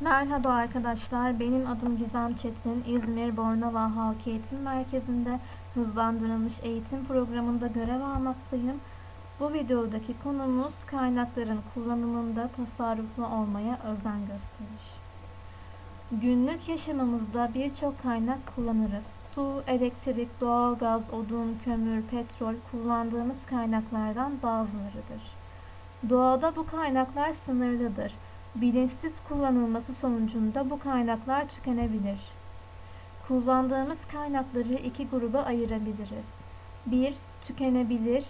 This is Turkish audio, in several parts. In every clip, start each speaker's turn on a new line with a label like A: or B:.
A: Merhaba arkadaşlar, benim adım Gizem Çetin. İzmir Bornova Halk Eğitim Merkezi'nde hızlandırılmış eğitim programında görev almaktayım. Bu videodaki konumuz kaynakların kullanımında tasarruflu olmaya özen gösterir. Günlük yaşamımızda birçok kaynak kullanırız. Su, elektrik, doğalgaz, odun, kömür, petrol kullandığımız kaynaklardan bazılarıdır. Doğada bu kaynaklar sınırlıdır. Bilinçsiz kullanılması sonucunda bu kaynaklar tükenebilir. Kullandığımız kaynakları iki gruba ayırabiliriz. 1. Tükenebilir,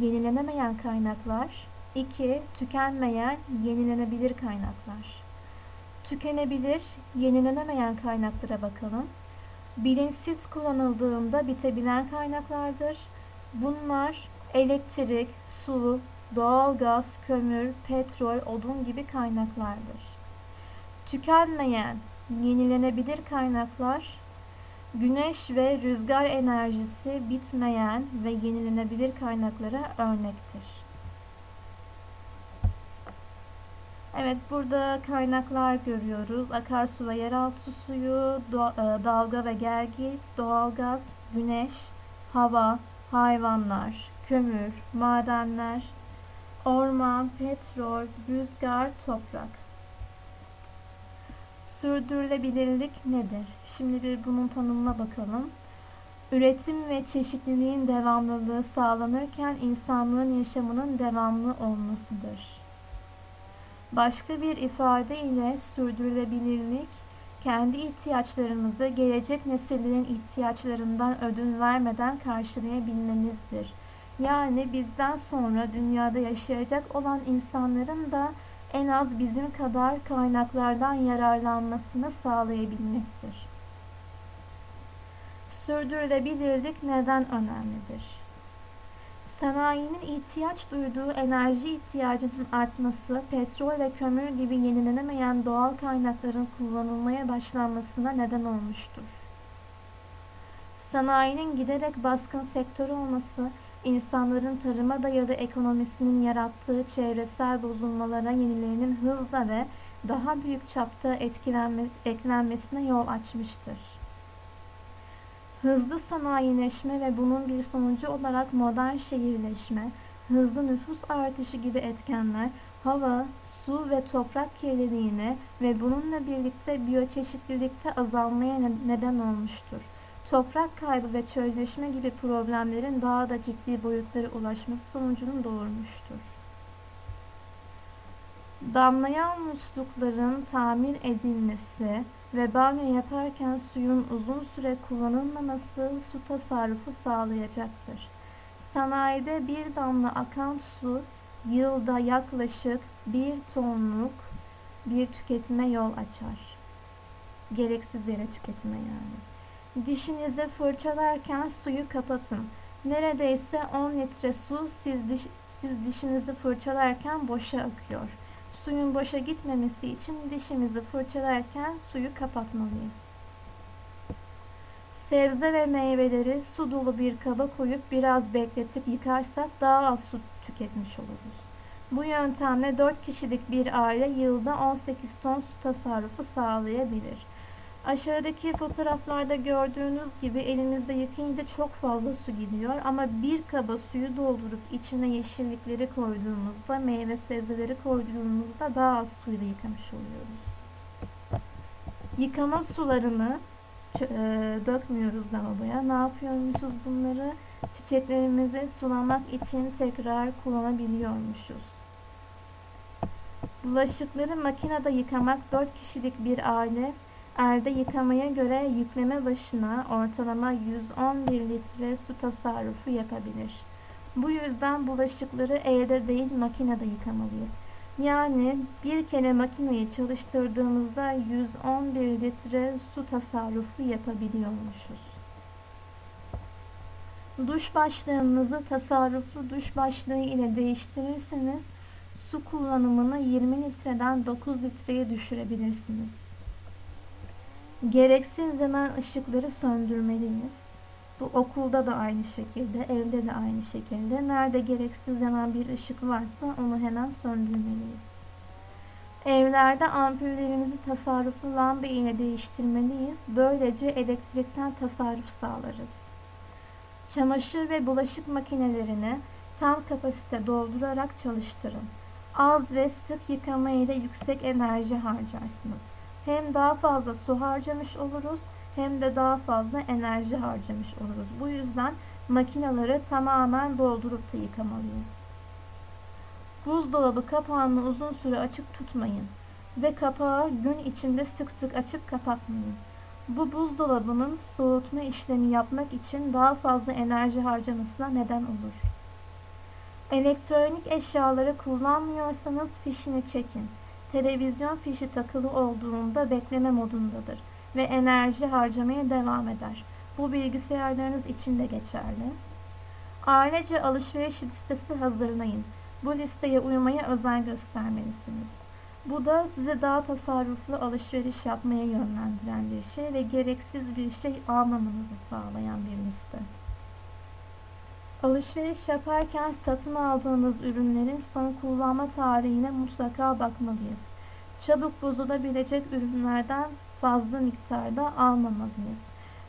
A: yenilenemeyen kaynaklar. 2. Tükenmeyen, yenilenebilir kaynaklar. Tükenebilir, yenilenemeyen kaynaklara bakalım. Bilinçsiz kullanıldığında bitebilen kaynaklardır. Bunlar elektrik, su, doğalgaz, kömür, petrol, odun gibi kaynaklardır. Tükenmeyen, yenilenebilir kaynaklar, güneş ve rüzgar enerjisi bitmeyen ve yenilenebilir kaynaklara örnektir. Evet, burada kaynaklar görüyoruz. Akarsu ve yeraltı suyu, e, dalga ve gelgit, doğalgaz, güneş, hava, hayvanlar, kömür, madenler, orman, petrol, rüzgar, toprak. Sürdürülebilirlik nedir? Şimdi bir bunun tanımına bakalım. Üretim ve çeşitliliğin devamlılığı sağlanırken insanlığın yaşamının devamlı olmasıdır. Başka bir ifade ile sürdürülebilirlik, kendi ihtiyaçlarımızı gelecek nesillerin ihtiyaçlarından ödün vermeden karşılayabilmemizdir. Yani bizden sonra dünyada yaşayacak olan insanların da en az bizim kadar kaynaklardan yararlanmasını sağlayabilmektir. Sürdürülebilirlik neden önemlidir? Sanayinin ihtiyaç duyduğu enerji ihtiyacının artması, petrol ve kömür gibi yenilenemeyen doğal kaynakların kullanılmaya başlanmasına neden olmuştur. Sanayinin giderek baskın sektör olması, insanların tarıma dayalı ekonomisinin yarattığı çevresel bozulmalara yenilerinin hızla ve daha büyük çapta etkilenme, eklenmesine yol açmıştır. Hızlı sanayileşme ve bunun bir sonucu olarak modern şehirleşme, hızlı nüfus artışı gibi etkenler hava, su ve toprak kirliliğine ve bununla birlikte biyoçeşitlilikte azalmaya neden olmuştur. Toprak kaybı ve çölleşme gibi problemlerin daha da ciddi boyutlara ulaşması sonucunu doğurmuştur. Damlayan muslukların tamir edilmesi ve banyo yaparken suyun uzun süre kullanılmaması su tasarrufu sağlayacaktır. Sanayide bir damla akan su yılda yaklaşık bir tonluk bir tüketime yol açar. Gereksiz yere tüketime yani. Dişinizi fırçalarken suyu kapatın. Neredeyse 10 litre su siz, diş, siz dişinizi fırçalarken boşa akıyor. Suyun boşa gitmemesi için dişimizi fırçalarken suyu kapatmalıyız. Sebze ve meyveleri su dolu bir kaba koyup biraz bekletip yıkarsak daha az su tüketmiş oluruz. Bu yöntemle 4 kişilik bir aile yılda 18 ton su tasarrufu sağlayabilir. Aşağıdaki fotoğraflarda gördüğünüz gibi elimizde yıkayınca çok fazla su gidiyor ama bir kaba suyu doldurup içine yeşillikleri koyduğumuzda, meyve sebzeleri koyduğumuzda daha az suyla yıkamış oluyoruz. Yıkama sularını e, dökmüyoruz lavaboya. Ne yapıyormuşuz bunları? Çiçeklerimizi sulamak için tekrar kullanabiliyormuşuz. Bulaşıkları makinede yıkamak 4 kişilik bir aile Erde yıkamaya göre yükleme başına ortalama 111 litre su tasarrufu yapabilir. Bu yüzden bulaşıkları elde değil makinede yıkamalıyız. Yani bir kere makineyi çalıştırdığımızda 111 litre su tasarrufu yapabiliyormuşuz. Duş başlığınızı tasarruflu duş başlığı ile değiştirirseniz su kullanımını 20 litreden 9 litreye düşürebilirsiniz. Gereksiz yanan ışıkları söndürmeliyiz. Bu okulda da aynı şekilde, evde de aynı şekilde. Nerede gereksiz yanan bir ışık varsa onu hemen söndürmeliyiz. Evlerde ampullerimizi tasarruflu lamba ile değiştirmeliyiz. Böylece elektrikten tasarruf sağlarız. Çamaşır ve bulaşık makinelerini tam kapasite doldurarak çalıştırın. Az ve sık yıkama ile yüksek enerji harcarsınız. Hem daha fazla su harcamış oluruz hem de daha fazla enerji harcamış oluruz. Bu yüzden makineleri tamamen doldurup da yıkamalıyız. Buzdolabı kapağını uzun süre açık tutmayın ve kapağı gün içinde sık sık açıp kapatmayın. Bu buzdolabının soğutma işlemi yapmak için daha fazla enerji harcamasına neden olur. Elektronik eşyaları kullanmıyorsanız fişini çekin. Televizyon fişi takılı olduğunda bekleme modundadır ve enerji harcamaya devam eder. Bu bilgisayarlarınız için de geçerli. Ailece alışveriş listesi hazırlayın. Bu listeye uymaya özen göstermelisiniz. Bu da sizi daha tasarruflu alışveriş yapmaya yönlendiren bir şey ve gereksiz bir şey almamanızı sağlayan bir liste. Alışveriş yaparken satın aldığınız ürünlerin son kullanma tarihine mutlaka bakmalıyız. Çabuk bozulabilecek ürünlerden fazla miktarda almamalıyız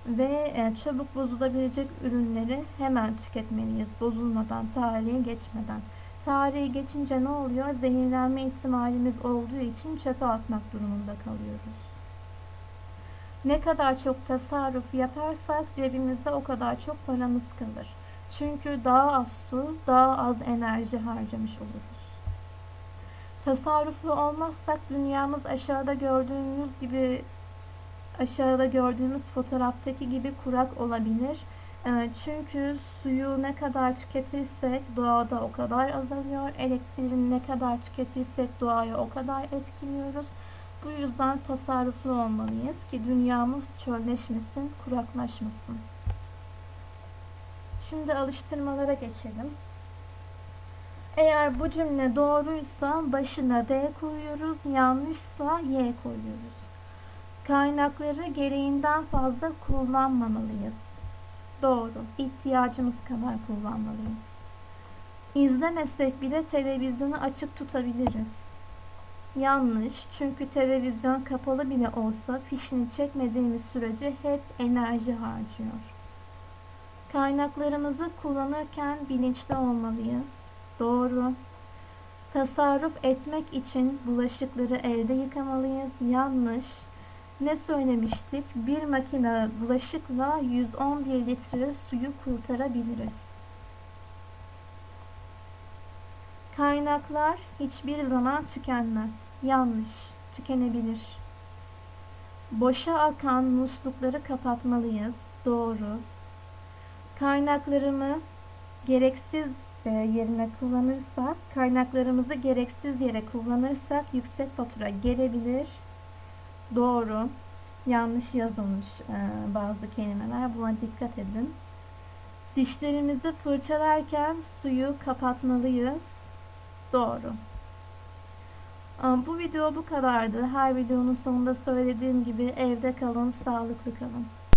A: ve e, çabuk bozulabilecek ürünleri hemen tüketmeliyiz bozulmadan, tarihe geçmeden. Tarihi geçince ne oluyor? Zehirlenme ihtimalimiz olduğu için çöpe atmak durumunda kalıyoruz. Ne kadar çok tasarruf yaparsak cebimizde o kadar çok paramız kalır. Çünkü daha az su, daha az enerji harcamış oluruz. Tasarruflu olmazsak dünyamız aşağıda gördüğümüz gibi aşağıda gördüğümüz fotoğraftaki gibi kurak olabilir. Ee, Çünkü suyu ne kadar tüketirsek doğada o kadar azalıyor. Elektriğini ne kadar tüketirsek doğaya o kadar etkiliyoruz. Bu yüzden tasarruflu olmalıyız ki dünyamız çölleşmesin, kuraklaşmasın. Şimdi alıştırmalara geçelim. Eğer bu cümle doğruysa başına D koyuyoruz, yanlışsa Y koyuyoruz. Kaynakları gereğinden fazla kullanmamalıyız. Doğru, ihtiyacımız kadar kullanmalıyız. İzlemesek bile televizyonu açık tutabiliriz. Yanlış, çünkü televizyon kapalı bile olsa fişini çekmediğimiz sürece hep enerji harcıyor. Kaynaklarımızı kullanırken bilinçli olmalıyız. Doğru. Tasarruf etmek için bulaşıkları elde yıkamalıyız. Yanlış. Ne söylemiştik? Bir makine bulaşıkla 111 litre suyu kurtarabiliriz. Kaynaklar hiçbir zaman tükenmez. Yanlış. Tükenebilir. Boşa akan muslukları kapatmalıyız. Doğru. Kaynaklarımı gereksiz e, yerine kullanırsak, kaynaklarımızı gereksiz yere kullanırsak yüksek fatura gelebilir. Doğru. Yanlış yazılmış e, bazı kelimeler. Buna dikkat edin. Dişlerimizi fırçalarken suyu kapatmalıyız. Doğru. E, Bu video bu kadardı. Her videonun sonunda söylediğim gibi evde kalın, sağlıklı kalın.